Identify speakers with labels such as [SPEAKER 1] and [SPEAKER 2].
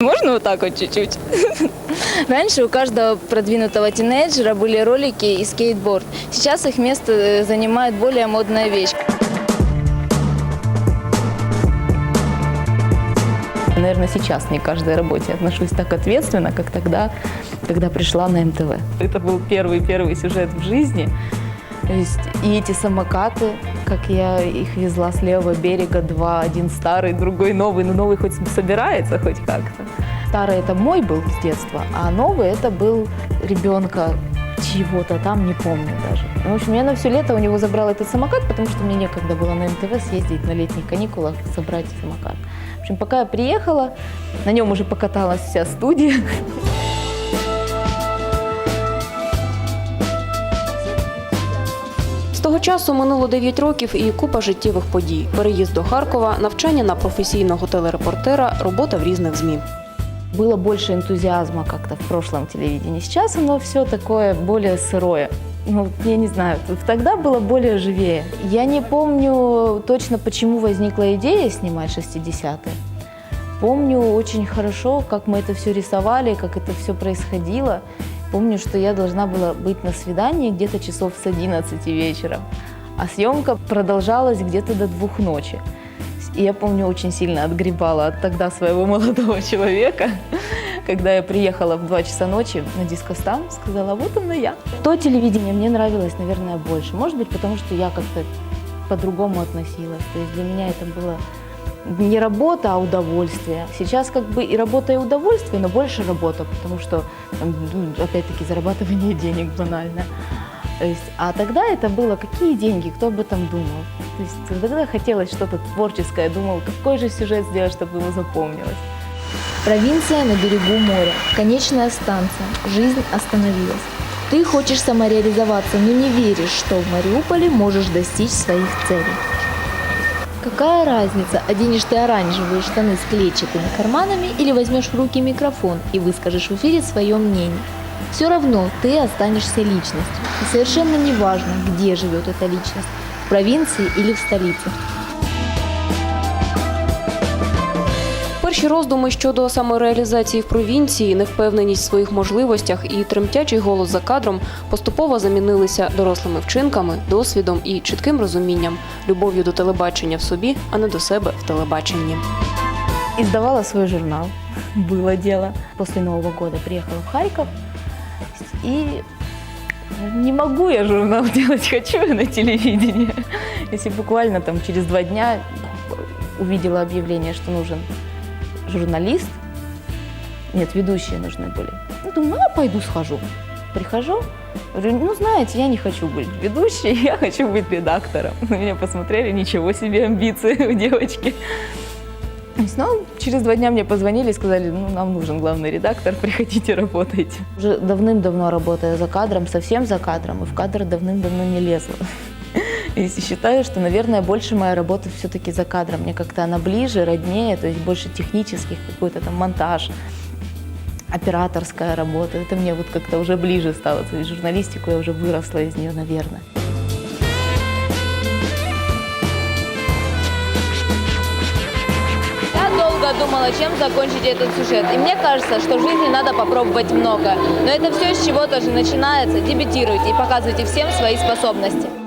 [SPEAKER 1] Можно вот так вот чуть-чуть? Раньше у каждого продвинутого тинейджера были ролики и скейтборд. Сейчас их место э, занимает более модная вещь.
[SPEAKER 2] Наверное, сейчас не к каждой работе отношусь так ответственно, как тогда, когда пришла на МТВ. Это был первый-первый сюжет в жизни. То есть и эти самокаты, как я их везла с левого берега, два, один старый, другой новый, но новый хоть собирается хоть как-то. Старый это мой был с детства, а новый это был ребенка чего-то там, не помню даже. Ну, В общем, я на все лето у него забрала этот самокат, потому что мне некогда было на МТВ съездить на летних каникулах, собрать самокат. В общем, пока я приехала, на нем уже покаталась вся студия.
[SPEAKER 3] того часу минуло 9 років і купа життєвих подій. Переїзд до Харкова, навчання на професійного телерепортера, робота в різних ЗМІ.
[SPEAKER 2] Было больше энтузиазма как-то в прошлом телевидении. Сейчас оно все такое более сырое. Ну, я не знаю, т- тогда было более живее. Я не помню точно, почему возникла идея снимать 60-е. Помню очень хорошо, как мы это все рисовали, как это все происходило. Помню, что я должна была быть на свидании где-то часов с 11 вечера, а съемка продолжалась где-то до двух ночи. И я помню, очень сильно отгребала от тогда своего молодого человека, когда я приехала в 2 часа ночи на дискостам, сказала, вот оно я. То телевидение мне нравилось, наверное, больше. Может быть, потому что я как-то по-другому относилась. То есть для меня это было не работа, а удовольствие. Сейчас как бы и работа, и удовольствие, но больше работа, потому что, ну, опять-таки, зарабатывание денег банальное. То есть, а тогда это было, какие деньги, кто об этом думал. То есть тогда хотелось что-то творческое, думал, какой же сюжет сделать, чтобы ему запомнилось.
[SPEAKER 1] Провинция на берегу моря. Конечная станция. Жизнь остановилась. Ты хочешь самореализоваться, но не веришь, что в Мариуполе можешь достичь своих целей. Какая разница, оденешь ты оранжевые штаны с клетчатыми карманами или возьмешь в руки микрофон и выскажешь в эфире свое мнение? Все равно ты останешься личностью. И совершенно не важно, где живет эта личность, в провинции или в столице.
[SPEAKER 3] Перші роздуми щодо самореалізації в провінції, невпевненість в своїх можливостях і тремтячий голос за кадром поступово замінилися дорослими вчинками, досвідом і чітким розумінням, любов'ю до телебачення в собі, а не до себе в телебаченні.
[SPEAKER 2] Издавала свой журнал, было дело. После Нового года приехала в Харьков. И не могу я журнал делать, хочу я на телевидении. Если буквально там через два дня увидела объявление, что нужен журналист, нет, ведущие нужны были. Ну, думаю, ну, пойду схожу. Прихожу, говорю, ну, знаете, я не хочу быть ведущей, я хочу быть редактором. На меня посмотрели, ничего себе амбиции у девочки. Есть, Ну, через два дня мне позвонили и сказали, ну, нам нужен главный редактор, приходите, работайте. Уже давным-давно работаю за кадром, совсем за кадром, и в кадр давным-давно не лезла. И считаю, что, наверное, больше моя работа все-таки за кадром. Мне как-то она ближе, роднее, то есть больше технических, какой-то там монтаж, операторская работа. Это мне вот как-то уже ближе стало. То есть журналистику я уже выросла из нее, наверное.
[SPEAKER 1] Долго думала, чем закончить этот сюжет. И мне кажется, что в жизни надо попробовать много. Но это все с чего-то же начинается. Дебютируйте и показывайте всем свои способности.